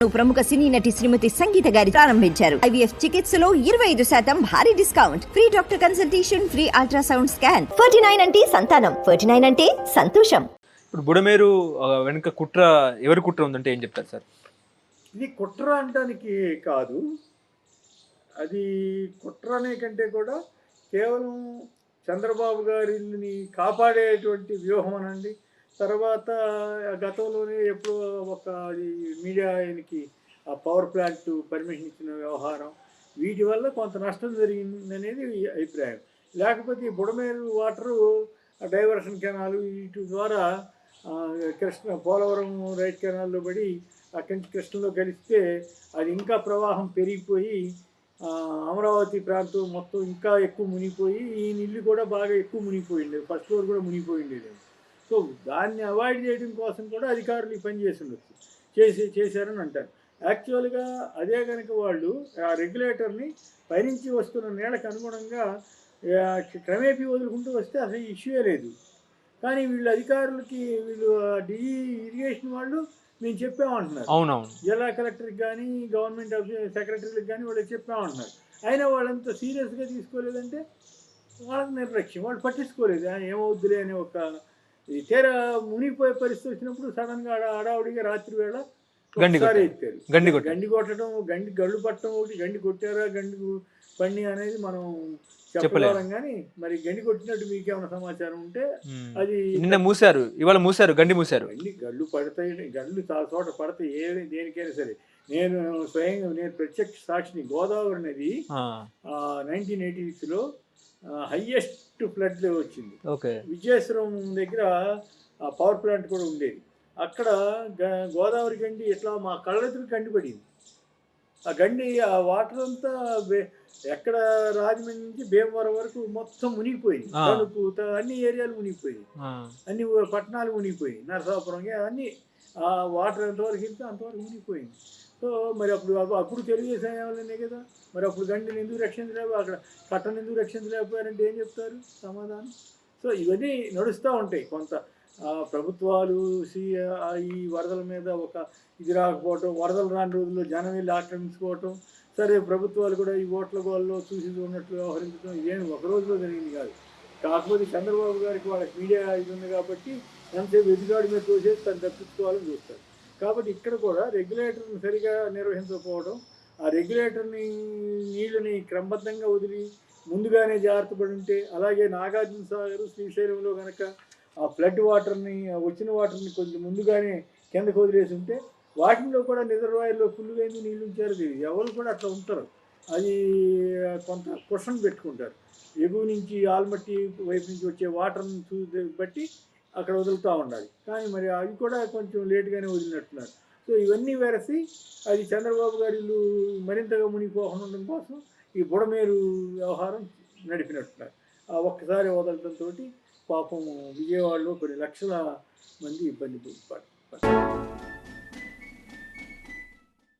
ప్రముఖ సినీ నటి శ్రీమతి సంగీత గారి ప్రారంభించారు. ఐవీఎఫ్ చికిత్సలో ఇరవై ఐదు శాతం భారీ discount. Free doctor consultation free ultrasound scan. Ferty nine అంటే సంతానం. ఫర్టీ నైన్ అంటే సంతోషం. ఇప్పుడు బుడమేరు ఆ, వెనుక కుట్ర ఎవరి కుట్ర ఉందంటే ఏం చెప్తారు సార్? ఇది కుట్ర అనడానికి కాదు. అది కుట్ర అనే కంటే కూడా కేవలం చంద్రబాబు గారిని కాపాడేటువంటి వ్యూహం అనండి తర్వాత గతంలోనే ఎప్పుడో ఒక మీడియా ఆయనకి ఆ పవర్ ప్లాంట్ పర్మిషన్ ఇచ్చిన వ్యవహారం వీటి వల్ల కొంత నష్టం జరిగింది అనేది అభిప్రాయం. లేకపోతే ఈ బుడమేరు వాటరు డైవర్షన్ కెనాలు వీటి ద్వారా కృష్ణ పోలవరం రైట్ కెనాల్లో పడి అక్కడి నుంచి కృష్ణలో కలిస్తే అది ఇంకా ప్రవాహం పెరిగిపోయి అమరావతి ప్రాంతం మొత్తం ఇంకా ఎక్కువ మునిగిపోయి ఈ నీళ్ళు కూడా బాగా ఎక్కువ మునిగిపోయింది. ఫస్ట్ ఫ్లోర్ కూడా మునిగిపోయింది సో దాన్ని అవాయిడ్ చేయడం కోసం కూడా అధికారులు ఈ పని చేసి ఉండొచ్చు. చేసి చేశారని అంటారు. యాక్చువల్గా అదే కనుక వాళ్ళు ఆ రెగ్యులేటర్ని పైనుంచి వస్తున్న నీళ్ళకి అనుగుణంగా క్రమేపీ వదులుకుంటూ వస్తే అసలు ఇష్యూయే లేదు. కానీ వీళ్ళు అధికారులకి వీళ్ళు డిఈ ఇరిగేషన్ వాళ్ళు మేము చెప్పామంటున్నారు. అవునవును. జిల్లా కలెక్టర్కి కానీ గవర్నమెంట్ సెక్రటరీలకు కానీ వాళ్ళకి చెప్పామంటున్నారు. అయినా వాళ్ళంత సీరియస్గా తీసుకోలేదంటే వాళ్ళకి నిర్లక్ష్యం. వాళ్ళు పట్టించుకోలేదు. "ఆ, ఏమవుద్దులే అనే ఒక ఈ తీరా మునిగిపోయే పరిస్థితి వచ్చినప్పుడు సడన్గా అడా అడావుడిగా రాత్రి వేళ గండి. ఎత్తారు గండి. గండి కొట్టడం గండి గళ్ళు పట్టడం ఒకటి గండి కొట్టారా గండి పండి అనేది మనం చెప్పలేం. కానీ మరి గండి కొట్టినట్టు మీకేమైనా సమాచారం ఉంటే. అది నిన్న మూసారు ఇవాళ మూసారు గండి మూసారు గండి గళ్ళు పడతాయి గళ్ళు చాలా చోట పడతాయి. ఏ దేనికైనా సరే. నేను స్వయంగా నేను ప్రత్యక్ష సాక్షిని గోదావరి నది నైన్టీన్ ఎయిటీ సిక్స్లో హయ్యెస్ట్ ఫ్లడ్ వచ్చింది. ఓకే. విజయేశ్వరం దగ్గర పవర్ ప్లాంట్ కూడా ఉండేది. అక్కడ గ- గోదావరి గండి ఇట్లా మా కళ్ళెదురు గండి పడింది. ఆ గండి ఆ వాటర్ అంతా ఎక్కడ రాజమండ్రి నుంచి భీమవరం వరకు మొత్తం మునిగిపోయింది. తణుకు అన్ని ఏరియాలు మునిగిపోయింది అన్ని పట్టణాలు మునిగిపోయి నరసాపురం అన్ని ఆ వాటర్ ఎంతవరకు వెళ్తే అంతవరకు మునిగిపోయింది సో మరి అప్పుడు అప్పుడు తెలుగుదేశం ఏమన్నా కదా. మరి అప్పుడు గండిని ఎందుకు రక్షించలేవు అక్కడ కట్టను ఎందుకు రక్షించలేకపోయారంటే ఏం చెప్తారు? సమాధానం. సో ఇవన్నీ నడుస్తూ ఉంటాయి కొంత. ప్రభుత్వాలు సి ఈ వరదల మీద ఒక ఇది రాకపోవటం వరదలు రాని రోజుల్లో జనం వెళ్ళి ఆక్రమించుకోవటం సరే ప్రభుత్వాలు కూడా ఈ ఓట్ల గోల్లో చూసి ఉన్నట్లు వ్యవహరించడం ఇదేమి ఒక రోజులో జరిగింది కాదు. కాకపోతే చంద్రబాబు గారికి వాళ్ళకి మీడియా ఇది ఉంది కాబట్టి ఎంతసేపు ఎదుగాడి మీద తోసేసి తను తప్పించుకోవాలని చూస్తారు. కాబట్టి ఇక్కడ కూడా రెగ్యులేటర్ని సరిగా నిర్వహించకపోవడం ఆ రెగ్యులేటర్ని నీళ్ళని క్రమబద్ధంగా వదిలి ముందుగానే జాగ్రత్త పడి ఉంటే అలాగే నాగార్జున సాగర్ శ్రీశైలంలో కనుక ఆ ఫ్లడ్ వాటర్ని వచ్చిన వాటర్ని కొంచెం ముందుగానే కిందకు వదిలేసి ఉంటే వాటిలో కూడా రిజర్వాయర్లో ఫుల్గా అయింది నీళ్ళు ఉంచారు? ఎవరు కూడా అట్లా ఉంటారు. అది కొంత క్వశ్చన్ పెట్టుకుంటారు. ఎగువ నుంచి ఆల్మట్టి వైపు నుంచి వచ్చే వాటర్ని చూ బట్టి అక్కడ వదులుతూ ఉండాలి. కానీ మరి అవి కూడా కొంచెం లేట్గానే వదిలినట్టున్నారు. సో ఇవన్నీ వెరసి అది చంద్రబాబు గారి ఇల్లు మరింతగా మునిగిపోకుండా ఉండడం కోసం ఈ బుడమేరు వ్యవహారం నడిపినట్టున్నారు. ఆ ఒక్కసారి వదలడంతో పాపం విజయవాడలో కొన్ని లక్షల మంది ఇబ్బంది పడ్డారు